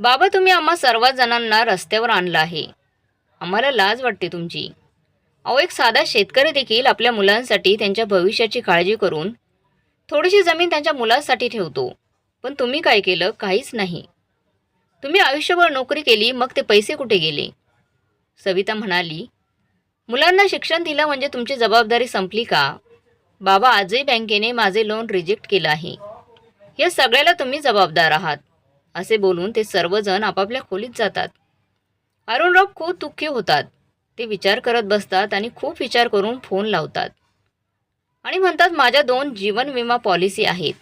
बाबा तुम्ही आम्हा सर्व जणांना रस्त्यावर आणलं आहे. आम्हाला लाज वाटते तुमची. अहो एक साधा शेतकरी देखील आपल्या मुलांसाठी त्यांच्या भविष्याची काळजी करून थोडीशी जमीन त्यांच्या मुलांसाठी ठेवतो. पण तुम्ही काय केलं? काहीच नाही. तुम्ही आयुष्यभर नोकरी केली मग ते पैसे कुठे गेले? सविता म्हणाली मुलांना शिक्षण दिलं म्हणजे तुमची जबाबदारी संपली का? बाबा आजही बँकेने माझे लोन रिजेक्ट केलं आहे. या सगळ्याला तुम्ही जबाबदार आहात. असे बोलून ते सर्वजण आपापल्या खोलीत जातात. अरुणराव खूप दुःखी होतात. ते विचार करत बसतात आणि खूप विचार करून फोन लावतात. आणि म्हणतात माझ्या दोन जीवन विमा पॉलिसी आहेत.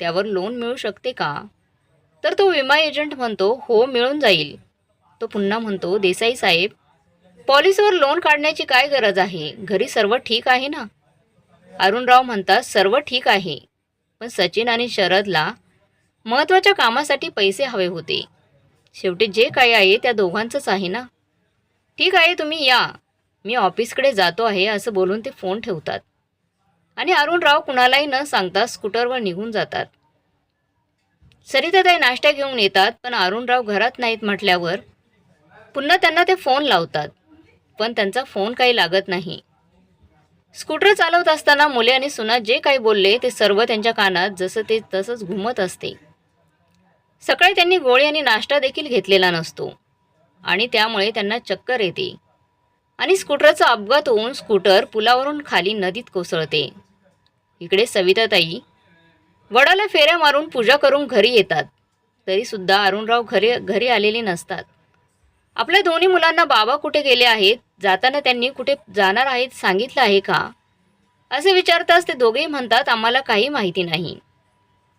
त्यावर लोन मिळू शकते का? तर तो विमा एजंट म्हणतो हो मिळून जाईल. तो पुन्हा म्हणतो देसाई साहेब पॉलिसीवर लोन काढण्याची काय गरज आहे? घरी सर्व ठीक आहे ना? अरुणराव म्हणतात सर्व ठीक आहे. पण सचिन आणि शरदला महत्त्वाच्या कामासाठी पैसे हवे होते. शेवटी जे काही आहे त्या दोघांचंच आहे ना? ठीक आहे तुम्ही या. मी ऑफिसकडे जातो आहे असं बोलून ते फोन ठेवतात. आणि अरुणराव कुणालाही न सांगता स्कूटरवर निघून जातात. सरिताताई नाश्ता घेऊन येतात पण अरुणराव घरात नाहीत म्हटल्यावर पुन्हा त्यांना ते फोन लावतात. पण त्यांचा फोन काही लागत नाही. स्कूटर चालवत असताना मुले आणि सुना जे काही बोलले ते सर्व त्यांच्या कानात जसं ते तसंच घुमत असते. सकाळी त्यांनी गोळी आणि नाश्ता देखील घेतलेला नसतो. आणि त्यामुळे त्यांना चक्कर येते. आणि स्कूटरचा अपघात होऊन स्कूटर पुलावरून खाली नदीत कोसळते. इकडे सविताताई वडाला फेऱ्या मारून पूजा करून घरी येतात. तरीसुद्धा अरुणराव घरी घरी आलेले नसतात. आपल्या दोन्ही मुलांना बाबा कुठे गेले आहेत? जाताना त्यांनी कुठे जाणार आहेत सांगितलं आहे का? असे विचारताच ते दोघेही म्हणतात आम्हाला काही माहिती नाही.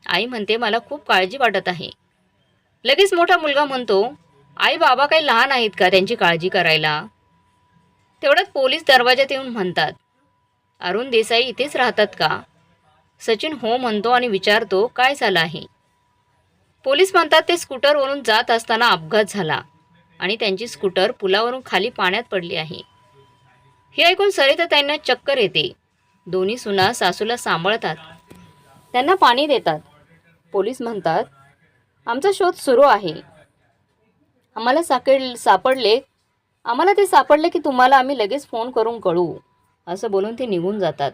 आई म्हणते मला खूप काळजी वाटत आहे. लगेच मोठा मुलगा म्हणतो आई बाबा काही लहान आहेत का त्यांची काळजी करायला? तेवढ्यात पोलीस दरवाजात येऊन म्हणतात अरुण देसाई इथेच राहतात का? सचिन हो म्हणतो आणि विचारतो काय झालं आहे? पोलीस म्हणतात ते स्कूटरवरून जात असताना अपघात झाला आणि त्यांची स्कूटर पुलावरून खाली पाण्यात पडली आहे. हे ऐकून सरिताताईंना चक्कर येते. दोन्ही सुना सासूला सांभाळतात. त्यांना पाणी देतात. पोलीस म्हणतात आमचा शोध सुरू आहे. आम्हाला साकड सापडले. आम्हाला ते सापडले की तुम्हाला आम्ही लगेच फोन करून कळू असं बोलून ते निघून जातात.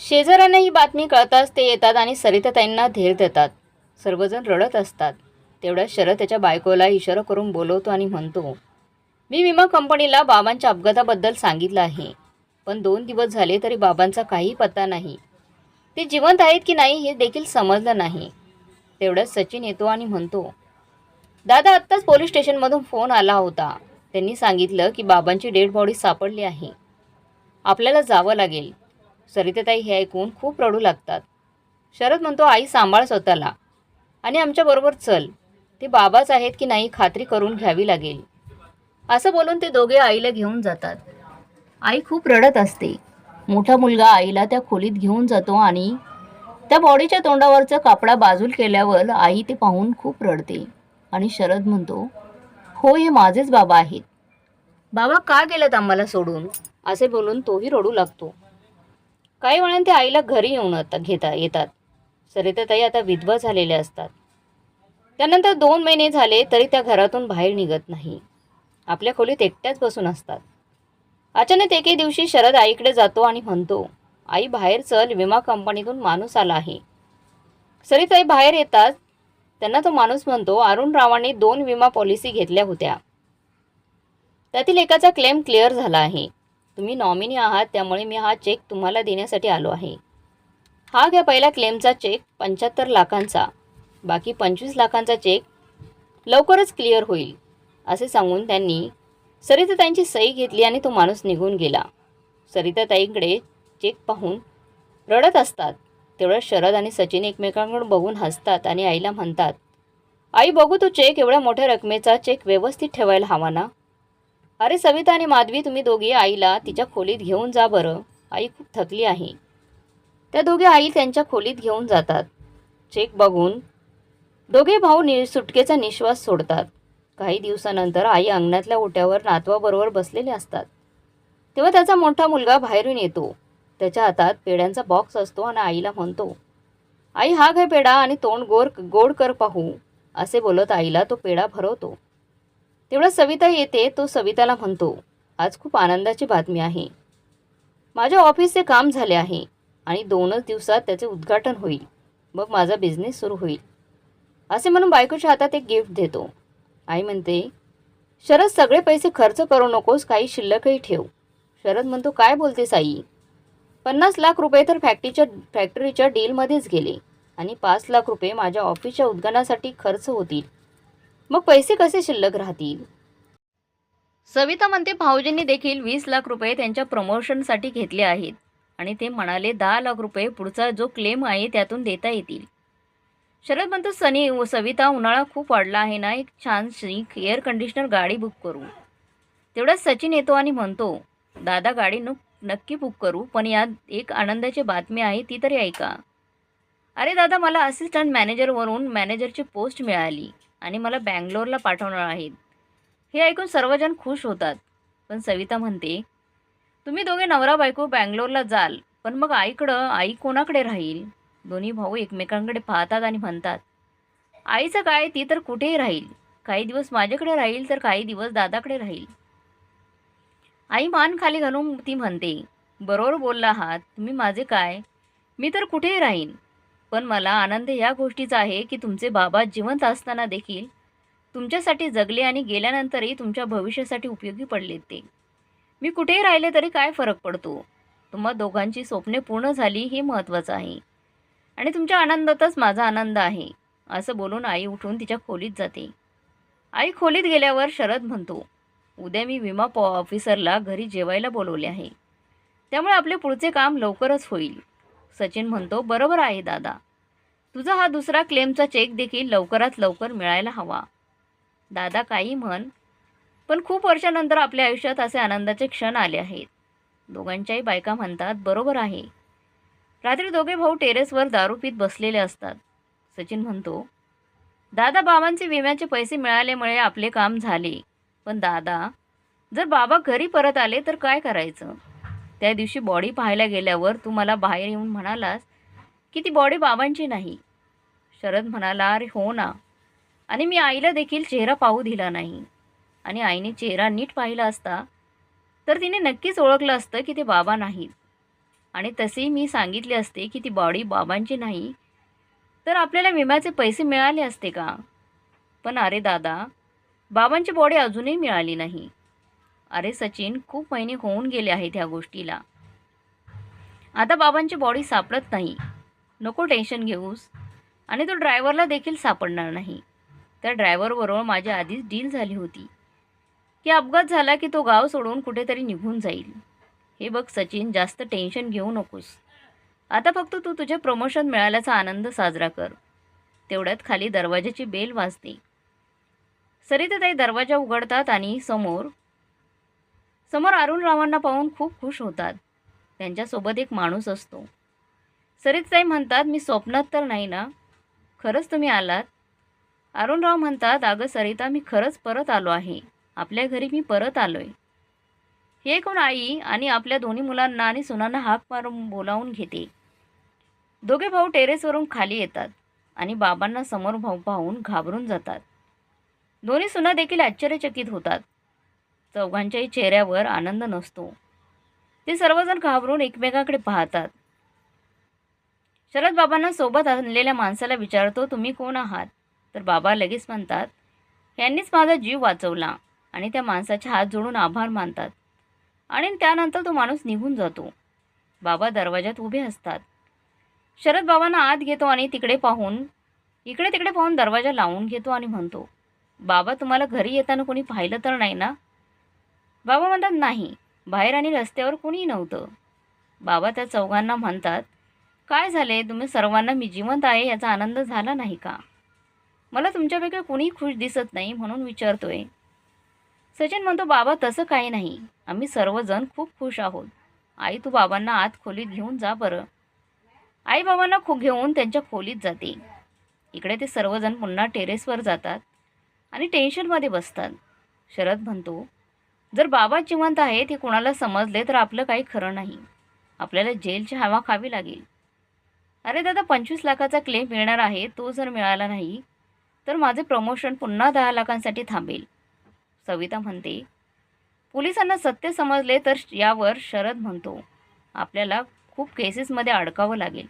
शेजाऱ्यांना ही बातमी कळताच ते येतात आणि सरिताताईंना धीर देतात. सर्वजण रडत असतात. तेवढ्या शरद त्याच्या बायकोला इशारा करून बोलवतो आणि म्हणतो मी विमा कंपनीला बाबांच्या अपघाताबद्दल सांगितलं आहे. पण दोन दिवस झाले तरी बाबांचा काही पत्ता नाही. ते जिवंत आहेत की नाही हे देखील समजलं नाही. तेवढ्यात सचिन येतो आणि म्हणतो दादा आत्ताच पोलीस स्टेशनमधून फोन आला होता. त्यांनी सांगितलं की बाबांची डेड बॉडी सापडली आहे. आपल्याला जावं लागेल. सरिताताई हे ऐकून खूप रडू लागतात. शरद म्हणतो आई सांभाळ स्वतःला. आणि आमच्याबरोबर चल. ते बाबाच आहेत की नाही खात्री करून घ्यावी लागेल. असं बोलून ते दोघे आईला घेऊन जातात. आई खूप रडत असते. मोठा मुलगा आईला त्या खोलीत घेऊन जातो आणि त्या बॉडीच्या तोंडावरचं कापडा बाजूल केल्यावर आई ते पाहून खूप रडते आणि शरद म्हणतो हो हे माझेच बाबा आहेत. बाबा का गेलात आम्हाला सोडून? असे बोलून तोही रडू लागतो. काही वेळान ते आईला घरी येऊन आता घेता येतात. सरिताताई आता विधवा झालेल्या असतात. त्यानंतर दोन महिने झाले तरी त्या घरातून बाहेर निघत नाही. आपल्या खोलीत एकट्याच बसून असतात. अचानक एके दिवशी शरद आईकडे जातो आणि म्हणतो आई बाहेर चल विमा कंपनीतून माणूस आला आहे. सरिताई बाहेर येतात त्यांना तो माणूस म्हणतो अरुण रावांनी दोन विमा पॉलिसी घेतल्या होत्या. त्यातील एकाचा क्लेम क्लिअर झाला आहे. तुम्ही नॉमिनी आहात त्यामुळे मी हा चेक तुम्हाला देण्यासाठी आलो आहे. हा घ्या पहिला क्लेमचा चेक पंच्याहत्तर लाखांचा. बाकी पंचवीस लाखांचा चेक लवकरच क्लिअर होईल असे सांगून त्यांनी सरिताताईंची सही घेतली आणि तो माणूस निघून गेला. सरिताताईंकडे चेक पाहून रडत असतात. तेवढ्या शरद आणि सचिन एकमेकांकडे बघून हसतात आणि आईला म्हणतात आई बघू तो चेक एवढ्या मोठ्या रकमेचा चेक व्यवस्थित ठेवायला हवा ना? अरे सविता आणि माधवी तुम्ही दोघी आईला तिच्या खोलीत घेऊन जा बरं. आई खूप थकली आहे. त्या दोघे आई त्यांच्या खोलीत घेऊन जातात. चेक बघून दोघे भाऊ नि सुटकेचा निश्वास सोडतात. काही दिवसानंतर आई अंगणातल्या ओट्यावर नातवाबरोबर बसलेले असतात. तेव्हा त्याचा मोठा मुलगा बाहेरून येतो. त्याच्या हातात पेड्यांचा बॉक्स असतो आणि आईला म्हणतो आई हा घे पेढा आणि तोंड गोर गोड कर पाहू असे बोलत आईला तो पेढा भरवतो. तेवढा सविता येते तो सविताला म्हणतो आज खूप आनंदाची बातमी आहे. माझ्या ऑफिसचे काम झाले आहे आणि दोनच दिवसात त्याचे उद्घाटन होईल. मग माझा बिझनेस सुरू होईल. असे म्हणून बायकोच्या हातात एक गिफ्ट देतो. आई म्हणते शरद सगळे पैसे खर्च करू नकोस काही शिल्लकही ठेव. शरद म्हणतो काय बोलतेस आई? पन्नास लाख रुपये तर फॅक्टरीच्या फॅक्टरीच्या डीलमध्येच गेले. आणि पाच लाख रुपये माझ्या ऑफिसच्या उद्घाटनासाठी खर्च होतील. मग पैसे कसे शिल्लक राहतील? सविता म्हणते भाऊजींनी देखील वीस लाख रुपये त्यांच्या प्रमोशनसाठी घेतले आहेत. आणि ते म्हणाले दहा लाख रुपये पुढचा जो क्लेम आहे त्यातून देता येतील. शरद म्हणतो सनी सविता उन्हाळा खूप वाढला आहे ना एक छानशी एअर कंडिशनर गाडी बुक करू. तेवढ्यात सचिन येतो आणि म्हणतो दादा गाडी नुक नक्की बुक करू पण यात एक आनंदाची बातमी आहे ती तरी ऐका. अरे दादा मला असिस्टंट मॅनेजरवरून मॅनेजरची पोस्ट मिळाली आणि मला बँगलोरला पाठवणार आहेत. हे ऐकून सर्वजण खुश होतात. पण सविता म्हणते तुम्ही दोघे नवरा बायको बँगलोरला जाल पण मग आईकडं आई कोणाकडे राहील? दोन्ही भाऊ एकमेकांकडे पाहतात आणि म्हणतात आईचं काय ती तर कुठेही राहील. काही दिवस माझ्याकडे राहील तर काही दिवस दादाकडे राहील. आई मान खाली घालून ती म्हणते बरोबर बोलला आहात. तुम्ही माझे काय? मी तर कुठेही राहीन. पण मला आनंद या गोष्टीचा आहे की तुमचे बाबा जिवंत असताना देखील तुमच्यासाठी जगले आणि गेल्यानंतरही तुमच्या भविष्यासाठी उपयोगी पडले ते. मी कुठेही राहिले तरी काय फरक पडतो? तुम्हा दोघांची स्वप्ने पूर्ण झाली हे महत्त्वाचं आहे. आणि तुमच्या आनंदातच माझा आनंद आहे. असं बोलून आई उठून तिच्या खोलीत जाते. आई खोलीत गेल्यावर शरद म्हणतो उद्या मी विमा पॉ ऑफिसरला घरी जेवायला बोलवले आहे. त्यामुळे आपले पुढचे काम लवकरच होईल. सचिन म्हणतो बरोबर आहे दादा. तुझा हा दुसरा क्लेमचा चेक देखील लवकरात लवकर मिळायला हवा. दादा काही म्हण पण खूप वर्षानंतर आपल्या आयुष्यात असे आनंदाचे क्षण आले आहेत. दोघांच्याही बायका म्हणतात बरोबर आहे. रात्री दोघे भाऊ टेरेसवर दारू पीत बसलेले असतात. सचिन म्हणतो दादा बाबांचे विम्याचे पैसे मिळाल्यामुळे आपले काम झाले. पण दादा जर बाबा घरी परत आले तर काय करायचं? त्या दिवशी बॉडी पाहायला गेल्यावर तू मला बाहेर येऊन म्हणालास की ती बॉडी बाबांची नाही. शरद म्हणाला अरे हो ना. आणि मी आईला देखील चेहरा पाहू दिला नाही. आणि आईने चेहरा नीट पाहिला असता तर तिने नक्कीच ओळखलं असतं की ते बाबा नाहीत. आणि तसेही मी सांगितले असते की ती बॉडी बाबांची नाही तर आपल्याला विम्याचे पैसे मिळाले असते का? पण अरे दादा बाबांची बॉडी अजूनही मिळाली नाही. अरे सचिन खूप महिने होऊन गेले आहेत ह्या गोष्टीला. आता बाबांची बॉडी सापडत नाही. नको टेन्शन घेऊस. आणि तो ड्रायव्हरला देखील सापडणार नाही. त्या ड्रायव्हरबरोबर माझी आधीच डील झाली होती. की अपघात झाला की तो गाव सोडून कुठेतरी निघून जाईल. हे बघ सचिन जास्त टेन्शन घेऊ नकोस. आता फक्त तू तुझे प्रमोशन मिळाल्याचा आनंद साजरा कर. तेवढ्यात खाली दरवाजाची बेल वाजते. सरिताताई दरवाजा उघडतात आणि समोर समोर अरुण रावांना पाहून खूप खुश होतात. त्यांच्यासोबत एक माणूस असतो. सरिताताई म्हणतात मी स्वप्नात तर नाही ना? खरंच तुम्ही आलात? अरुणराव म्हणतात अगं सरिता मी खरंच परत आलो आहे. आपल्या घरी मी परत आलो आहे हे कोण आई आणि आपल्या दोन्ही मुलांना आणि सुनांना हाक मारून बोलावून घेते. दोघे भाऊ टेरेसवरून खाली येतात आणि बाबांना समोर भाऊ पाहून घाबरून जातात. दोन्ही सुना देखील आश्चर्यचकित होतात. चौघांच्याही चेहऱ्यावर आनंद नसतो. ते सर्वजण घाबरून एकमेकाकडे पाहतात. शरद बाबांना सोबत आणलेल्या माणसाला विचारतो तुम्ही कोण आहात? तर बाबा लगेच म्हणतात यांनीच माझा जीव वाचवला आणि त्या माणसाचे हात जोडून आभार मानतात आणि त्यानंतर तो माणूस निघून जातो. बाबा दरवाजात उभे असतात. शरद बाबांना आत घेतो आणि तिकडे पाहून इकडे तिकडे पाहून दरवाजा लावून घेतो आणि म्हणतो बाबा तुम्हाला घरी येताना कोणी पाहिलं तर नाही ना? बाबा म्हणतात नाही बाहेर आणि रस्त्यावर कोणीही नव्हतं. बाबा त्या चौघांना म्हणतात काय झाले? तुम्ही सर्वांना मी जिवंत आहे याचा आनंद झाला नाही का? मला तुमच्यापैकी कुणी खुश दिसत नाही म्हणून विचारतोय. सचिन म्हणतो बाबा तसं काही नाही. आम्ही सर्वजण खूप खुश आहोत. आई तू बाबांना आत खोलीत घेऊन जा बरं. आई बाबांना खूप घेऊन त्यांच्या खोलीत जाते. इकडे ते सर्वजण पुन्हा टेरेसवर जातात. आणि टेन्शनमध्ये बसतात. शरद म्हणतो जर बाबा जिवंत आहेत हे कोणाला समजले तर आपलं काही खरं नाही. आपल्याला जेलची हवा खावी लागेल. अरे दादा पंचवीस लाखाचा क्लेम मिळणार आहे तो जर मिळाला नाही तर माझे प्रमोशन पुन्हा दहा लाखांसाठी थांबेल. सविता म्हणते पोलिसांना सत्य समजले तर यावर शरद म्हणतो आपल्याला खूप केसेसमध्ये अडकावं लागेल.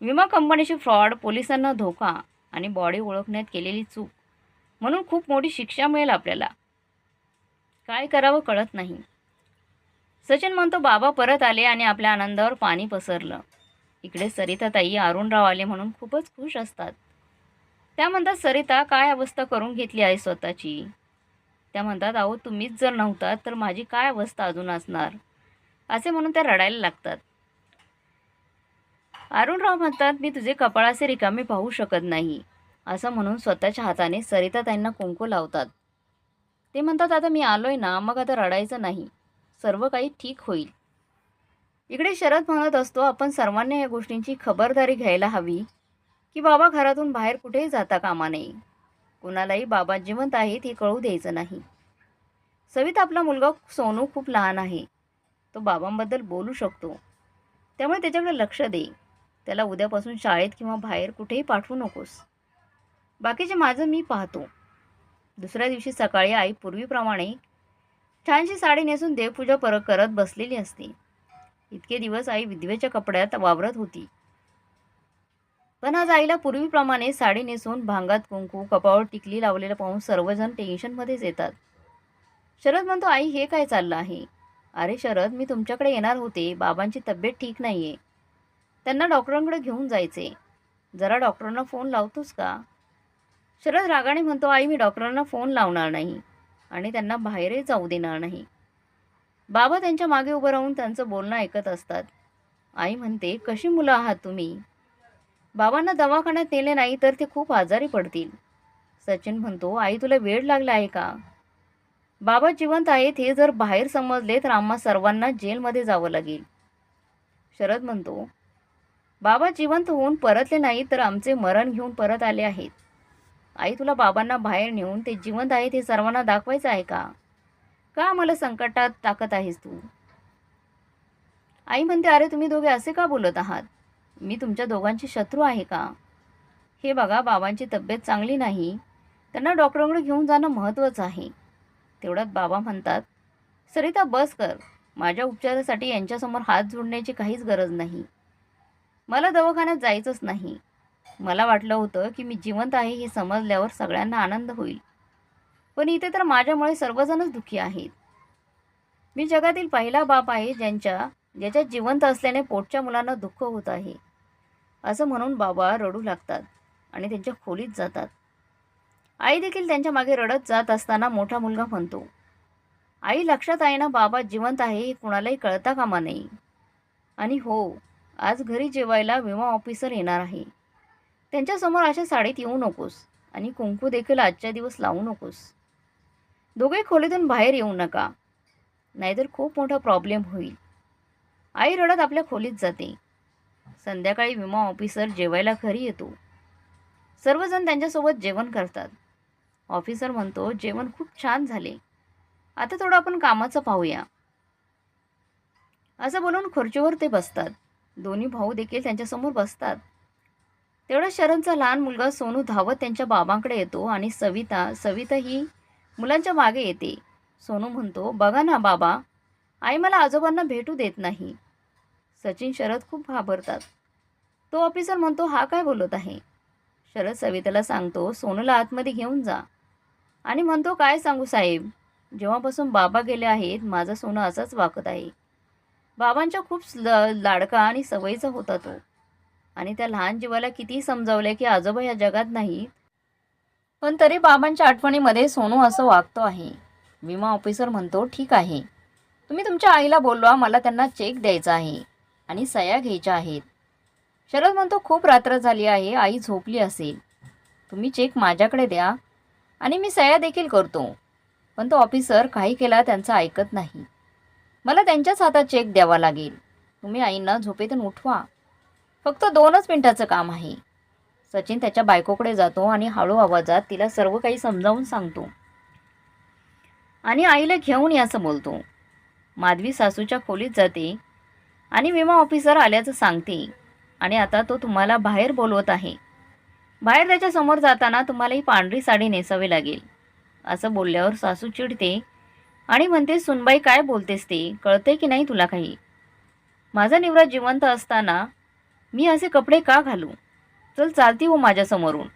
विमा कंपनीची फ्रॉड पोलिसांना धोका आणि बॉडी ओळखण्यात केलेली चूक म्हणून खूप मोठी शिक्षा मिळेल आपल्याला. काय करावं कळत नाही. सचिन म्हणतो बाबा परत आले आणि आपल्या आनंदावर पाणी पसरलं. इकडे सरिताताई अरुणराव आले म्हणून खूपच खुश असतात. त्या म्हणतात सरिता काय अवस्था करून घेतली आहे स्वतःची? त्या म्हणतात अहो तुम्हीच जर नव्हतात तर माझी काय अवस्था अजून असणार? असे म्हणून त्या रडायला लागतात. अरुणराव म्हणतात मी तुझे कपाळाचे रिकामे पाहू शकत नाही. असं म्हणून स्वतःच्या हाताने सरिता त्यांना कुंकू लावतात. ते म्हणतात आता मी आलोय ना मग आता रडायचं नाही. सर्व काही ठीक होईल. इकडे शरद म्हणत असतो आपण सर्वांनी या गोष्टींची खबरदारी घ्यायला हवी की बाबा घरातून बाहेर कुठेही जाता कामा नये. कुणालाही बाबा जिवंत आहेत हे कळू द्यायचं नाही. सविता आपला मुलगा सोनू खूप लहान आहे. तो बाबांबद्दल बोलू शकतो. त्यामुळे त्याच्याकडे लक्ष दे. त्याला उद्यापासून शाळेत किंवा बाहेर कुठेही पाठवू नकोस. बाकीचे माझं मी पाहतो. दुसऱ्या दिवशी सकाळी आई पूर्वीप्रमाणे छानशी साडी नेसून देवपूजा पर करत बसलेली असते. इतके दिवस आई विधवेच्या कपड्यात वावरत होती. पण आज आईला पूर्वीप्रमाणे साडी नेसून भांगात कुंकू कपाळ टिकली लावलेलं पाहून सर्वजण टेन्शनमध्येच येतात. शरद म्हणतो आई हे काय चाललं आहे? अरे शरद मी तुमच्याकडे येणार होते. बाबांची तब्येत ठीक नाही आहे त्यांना डॉक्टरांकडे घेऊन जायचे. जरा डॉक्टरांना फोन लावतोस का? शरद रागाने म्हणतो आई मी डॉक्टरांना फोन लावणार नाही आणि त्यांना बाहेरही जाऊ देणार नाही. बाबा त्यांच्या मागे उभं राहून त्यांचं बोलणं ऐकत असतात. आई म्हणते कशी मुलं आहात तुम्ही? बाबांना दवाखान्यात नेले नाही तर ते खूप आजारी पडतील. सचिन म्हणतो आई तुला वेळ लागला आहे का? बाबा जिवंत आहेत हे जर बाहेर समजले तर आम्हा सर्वांना जेलमध्ये जावं लागेल. शरद म्हणतो बाबा जिवंत होऊन परतले नाही तर आमचे मरण घेऊन परत आले आहेत. आई तुला बाबांना बाहेर नेऊन ते जिवंत आहेत हे सर्वांना दाखवायचं आहे का? का मला संकटात टाकत आहेस तू? आई म्हणते अरे तुम्ही दोघे असे का बोलत आहात? मी तुमच्या दोघांची शत्रू आहे का? हे बघा बाबांची तब्येत चांगली नाही. त्यांना डॉक्टरांकडे घेऊन जाणं महत्त्वाचं आहे. तेवढ्यात बाबा म्हणतात सरिता बस कर. माझ्या उपचारासाठी यांच्यासमोर हात जोडण्याची काहीच गरज नाही. मला दवाखान्यात जायचंच नाही. मला वाटलं होतं की मी जिवंत आहे हे समजल्यावर सगळ्यांना आनंद होईल. पण इथे तर माझ्यामुळे सर्वजणच दुःखी आहेत. मी जगातील पहिला बाप आहे ज्यांच्या ज्याच्या जिवंत असल्याने पोटच्या मुलांना दुःख होत आहे. असं म्हणून बाबा रडू लागतात आणि त्यांच्या खोलीत जातात. आई देखील त्यांच्या मागे रडत जात असताना मोठा मुलगा म्हणतो आई लक्षात आहे ना बाबा जिवंत आहे हे कुणालाही कळता कामा नये. आणि हो आज घरी जेवायला विमा ऑफिसर येणार आहे. त्यांच्यासमोर अशा साडीत येऊ नकोस आणि कुंकू देखील आजच्या दिवस लावू नकोस. दोघे खोलीतून बाहेर येऊ नका. नाहीतर खूप मोठा प्रॉब्लेम होईल. आई रडत आपल्या खोलीत जाते. संध्याकाळी विमा ऑफिसर जेवायला घरी येतो. सर्वजण त्यांच्यासोबत जेवण करतात. ऑफिसर म्हणतो जेवण खूप छान झाले. आता थोडं आपण कामाचं पाहूया. असं बोलून खुर्चीवर ते बसतात. दोन्ही भाऊ देखील त्यांच्यासमोर बसतात. तेवढा शरणचा लहान मुलगा सोनू धावत त्यांच्या बाबांकडे येतो आणि सविता सविता ही मुलांच्या मागे येते. सोनू म्हणतो बघा ना बाबा आई मला आजोबांना भेटू देत नाही. सचिन शरद खूप घाबरतात. तो ऑफिसर म्हणतो हा काय बोलत आहे? शरद सविताला सांगतो सोनूला आतमध्ये घेऊन जा. आणि म्हणतो काय सांगू साहेब? जेव्हापासून बाबा गेले आहेत माझा सोनं असाच वाकत आहे. बाबांच्या खूप ल लाडका आणि सवयीचा होता तो. आणि त्या लहान जीवाला किती समजावले की आजोबा या जगात नाहीत पण तरी बाबांच्या आठवणीमध्ये सोनू असं वागतो आहे. विमा ऑफिसर म्हणतो ठीक आहे. तुम्ही तुमच्या आईला बोलवा मला त्यांना चेक द्यायचा आहे आणि सया घ्यायच्या आहेत. शरद म्हणतो खूप रात्र झाली आहे आई झोपली असेल. तुम्ही चेक माझ्याकडे द्या आणि मी सया देखील करतो. पण तो ऑफिसर काही केला त्यांचं ऐकत नाही. मला त्यांच्याच हातात चेक द्यावा लागेल. तुम्ही आईंना झोपेतून उठवा. फक्त दोनच मिनिटाचं काम आहे. सचिन त्याच्या बायकोकडे जातो आणि हळू आवाजात तिला सर्व काही समजावून सांगतो. आणि आईला घेऊन या असं बोलतो. माधवी सासूच्या खोलीत जाते आणि विमा ऑफिसर आल्याचं सांगते. आणि आता तो तुम्हाला बाहेर बोलवत आहे. बाहेर त्याच्यासमोर जाताना तुम्हाला ही पांढरी साडी नेसावी लागेल. असं बोलल्यावर सासू चिडते आणि म्हणते सुनबाई काय बोलतेस ते? कळते की नाही तुला काही? माझा निवरा जिवंत असताना मी असे कपडे का घालू? चल चालती हो माझ्यासमोरून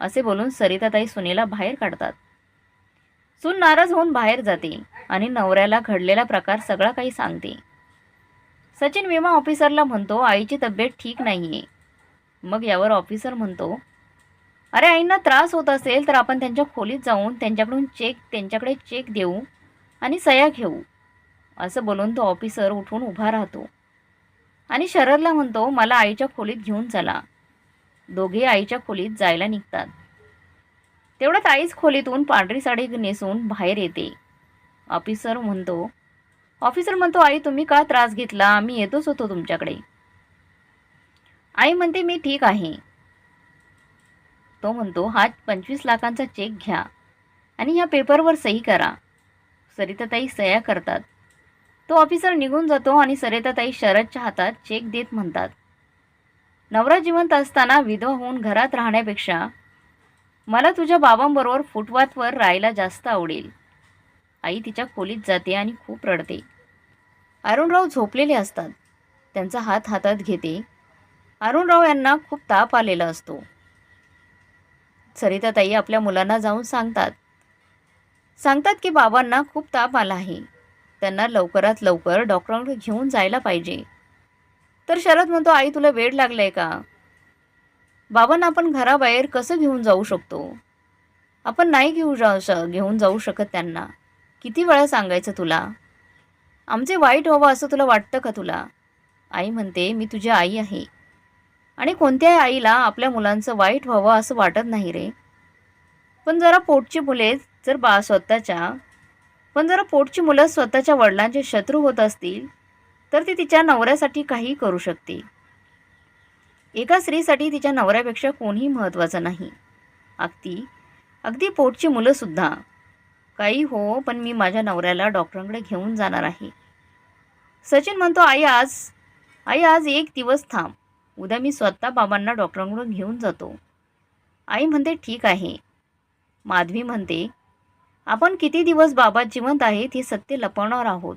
असे बोलून सरिताताई सुनेला बाहेर काढतात. सून नाराज होऊन बाहेर जाते आणि नवऱ्याला घडलेला प्रकार सगळा काही सांगते. सचिन विमा ऑफिसरला म्हणतो आईची तब्येत ठीक नाही आहे मग यावर ऑफिसर म्हणतो अरे आईंना त्रास होत असेल तर आपण त्यांच्या खोलीत जाऊन त्यांच्याकडून चेक त्यांच्याकडे चेक देऊ आणि सया घेऊ. असं बोलून तो ऑफिसर उठून उभा राहतो. आणि शरदला म्हणतो मला आईच्या खोलीत घेऊन चला. दोघे आईच्या खोलीत जायला निघतात. तेवढ्यात आईच खोलीतून पांढरी साडी नेसून बाहेर येते. ऑफिसर म्हणतो ऑफिसर म्हणतो आई तुम्ही का त्रास घेतला? आम्ही येतोच होतो तुमच्याकडे. आई म्हणते मी ठीक आहे. तो म्हणतो हा पंचवीस लाखांचा चेक घ्या आणि ह्या पेपरवर सही करा. सरिताताई सह्या करतात. तो ऑफिसर निघून जातो आणि सरिताताई शरदच्या हातात चेक देत म्हणतात नवरा जिवंत असताना विधवा होऊन घरात राहण्यापेक्षा मला तुझ्या बाबांबरोबर फुटवातवर राहायला जास्त आवडेल. आई तिच्या खोलीत जाते आणि खूप रडते. अरुणराव झोपलेले असतात. त्यांचा हात हातात घेते. अरुणराव यांना खूप ताप आलेला असतो. सरिताताई आपल्या मुलांना जाऊन सांगतात. सांगतात की बाबांना खूप ताप आला आहे. त्यांना लवकरात लवकर डॉक्टरांकडे घेऊन जायला पाहिजे. तर शरद म्हणतो आई तुला वेळ लागलाय का? बाबांना आपण घराबाहेर कसं घेऊन जाऊ शकतो? आपण नाही घेऊ जाऊ श घेऊन जाऊ शकत त्यांना. किती वेळा सांगायचं तुला? आमचे वाईट व्हावं असं तुला वाटतं का तुला? आई म्हणते मी तुझी आई आहे. आणि कोणत्याही आईला आपल्या मुलांचं वाईट व्हावं असं वाटत नाही रे. पण जरा पोटची मुले जर बा स्वतःच्या पण जर पोटची मुलं स्वतःच्या वडिलांचे शत्रू होत असतील तर ती तिच्या नवऱ्यासाठी काही करू शकते एका स्त्रीसाठी तिच्या नवऱ्यापेक्षा कोणीही महत्त्वाचं नाही. अगदी अगदी पोटची मुलंसुद्धा काही हो पण मी माझ्या नवऱ्याला डॉक्टरांकडे घेऊन जाणार आहे. सचिन म्हणतो आई आज आई आज एक दिवस थांब. उद्या मी स्वतः बाबांना डॉक्टरांकडून घेऊन जातो. आई म्हणते ठीक आहे. माधवी म्हणते आपण किती दिवस बाबा जिवंत आहेत हे सत्य लपवणार आहोत.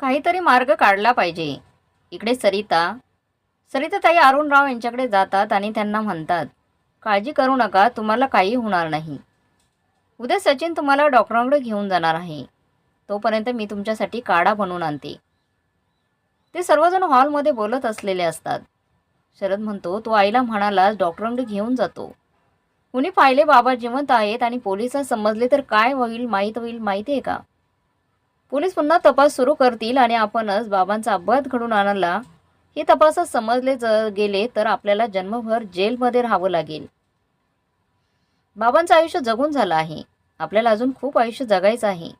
काहीतरी मार्ग काढला पाहिजे. इकडे सरिता सरिता ताई अरुणराव यांच्याकडे जातात आणि त्यांना म्हणतात काळजी करू नका तुम्हाला काही होणार नाही. उद्या सचिन तुम्हाला डॉक्टरांकडे घेऊन जाणार आहे. तोपर्यंत मी तुमच्यासाठी काढा बनवून आणते. ते सर्वजण हॉलमध्ये बोलत असलेले असतात. शरद म्हणतो तो आईला म्हणालाच डॉक्टरांकडे घेऊन जातो. कुणी पाहिले बाबा जिवंत आहेत आणि पोलिसात समजले तर काय होईल माहीत होईल माहिती आहे का? पोलीस पुन्हा तपास सुरू करतील आणि आपणच बाबांचा अपघात घडून आणला. हे तपासात समजले जर गेले तर आपल्याला जन्मभर जेलमध्ये राहावं लागेल. बाबांचं आयुष्य जगून झालं आहे. आपल्याला अजून खूप आयुष्य जगायचं आहे.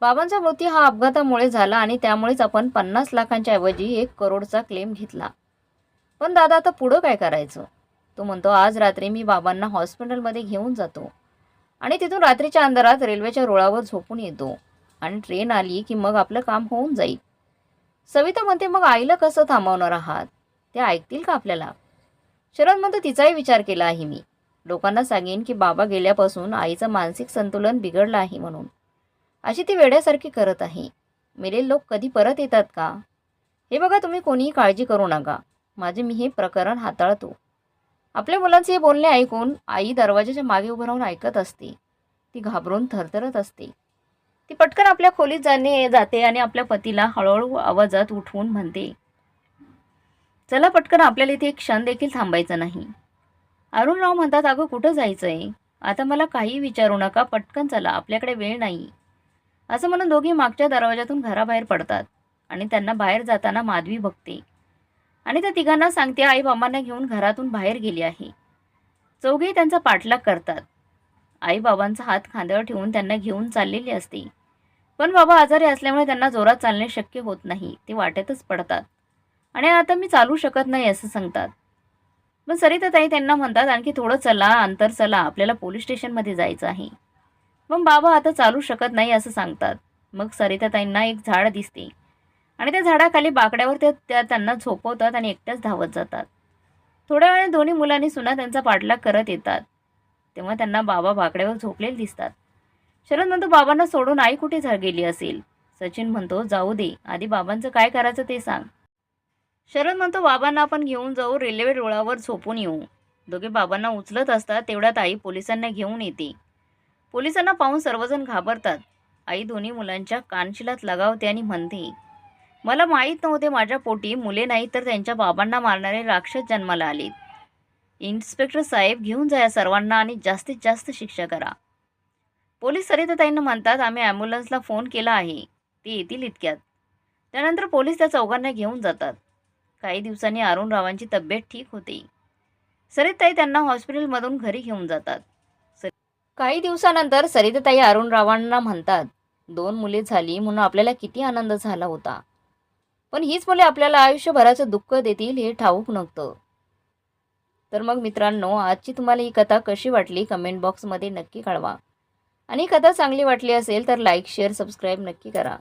बाबांचा मृत्यू हा अपघातामुळे झाला आणि त्यामुळेच आपण पन्नास लाखांच्या ऐवजी एक करोडचा क्लेम घेतला. पण दादा आता पुढं काय करायचं? तो म्हणतो आज रात्री मी बाबांना हॉस्पिटलमध्ये घेऊन जातो आणि तिथून रात्रीच्या अंधारात रेल्वेच्या रुळावर झोपून येतो आणि ट्रेन आली की मग आपलं काम होऊन जाईल. सविता म्हणते मग आईला कसं थांबवणार आहात? ते ऐकतील का आपल्याला? शरद म्हणतो तिचाही विचार केला आहे मी. लोकांना सांगेन की बाबा गेल्यापासून आईचं मानसिक संतुलन बिघडलं आहे म्हणून. अशी ती वेड्यासारखी करत आहे. मेले लोक कधी परत येतात का? हे बघा तुम्ही कोणीही काळजी करू नका. माझे मी हे प्रकरण हाताळतो. आपल्या मुलांचे हे बोलणे ऐकून आई दरवाजाच्या मागे उभं राहून ऐकत असते. ती घाबरून थरथरत असते. ती पटकन आपल्या खोलीत जाणे जाते आणि आपल्या पतीला हळूहळू आवाजात उठवून म्हणते चला पटकन आपल्याला इथे एक क्षण देखील थांबायचं नाही. अरुणराव म्हणतात अगं कुठं जायचं आहे आता मला काही विचारू नका पटकन चला आपल्याकडे वेळ नाही. असं म्हणून दोघी मागच्या दरवाजातून घराबाहेर पडतात आणि त्यांना बाहेर जाताना माधवी बघते. आणि त्या तिघांना सांगते आई बाबांना घेऊन घरातून बाहेर गेली आहे. चौघेही त्यांचा पाठलाग करतात. आई बाबांचा हात खांद्यावर ठेवून त्यांना घेऊन चाललेली असते. पण बाबा आजारी असल्यामुळे त्यांना जोरात चालणे शक्य होत नाही ते वाटेतच पडतात. आणि आता मी चालू शकत नाही असं सांगतात. पण सरिताताई त्यांना म्हणतात आणखी थोडं चला अंतर चला आपल्याला पोलीस स्टेशनमध्ये जायचं आहे. मग बाबा आता चालू शकत नाही असं सांगतात. मग सरिताताईंना एक झाड दिसते. आणि त्या झाडाखाली बाकड्यावर त्या त्या त्यांना झोपवतात आणि एकट्याच धावत जातात. थोड्या वेळाने दोन्ही मुलांनी सुना त्यांचा पाठलाग करत येतात. तेव्हा त्यांना बाबा बाकड्यावर झोपलेले दिसतात. शरद म्हणतो बाबांना सोडून आई कुठे झा गेली असेल? सचिन म्हणतो जाऊ दे. आधी बाबांचं काय करायचं ते सांग. शरद म्हणतो बाबांना आपण घेऊन जाऊ रेल्वे रुळावर झोपून येऊ. दोघे बाबांना उचलत असतात तेवढ्यात आई पोलिसांना घेऊन येते. पोलिसांना पाहून सर्वजण घाबरतात. आई दोन्ही मुलांच्या कानशिलात लगावते आणि म्हणते मला माहीत नव्हते माझ्या पोटी मुले नाही तर त्यांच्या बाबांना मारणारे राक्षस जन्माला आलेत इन्स्पेक्टर साहेब घेऊन जा या सर्वांना आणि जास्तीत जास्त शिक्षा करा. पोलीस सरिताताईंना म्हणतात आम्ही ॲम्ब्युलन्सला फोन केला आहे. ते येतील इतक्यात. त्यानंतर पोलीस त्या चौघांना घेऊन जातात. काही दिवसांनी अरुण रावांची तब्येत ठीक होते. सरिताई त्यांना हॉस्पिटलमधून घरी घेऊन जातात. सर- काही दिवसानंतर सरिताताई अरुण रावांना म्हणतात दोन मुले झाली म्हणून आपल्याला किती आनंद झाला होता. पण हीच मुले आपल्याला आयुष्यभराचं दुःख देतील हे ठाऊक नव्हतं. तर मग मित्रांनो आजची तुम्हाला ही कथा कशी वाटली कमेंट बॉक्समध्ये नक्की कळवा. आणि कथा चांगली वाटली असेल तर लाईक शेअर सबस्क्राईब नक्की करा.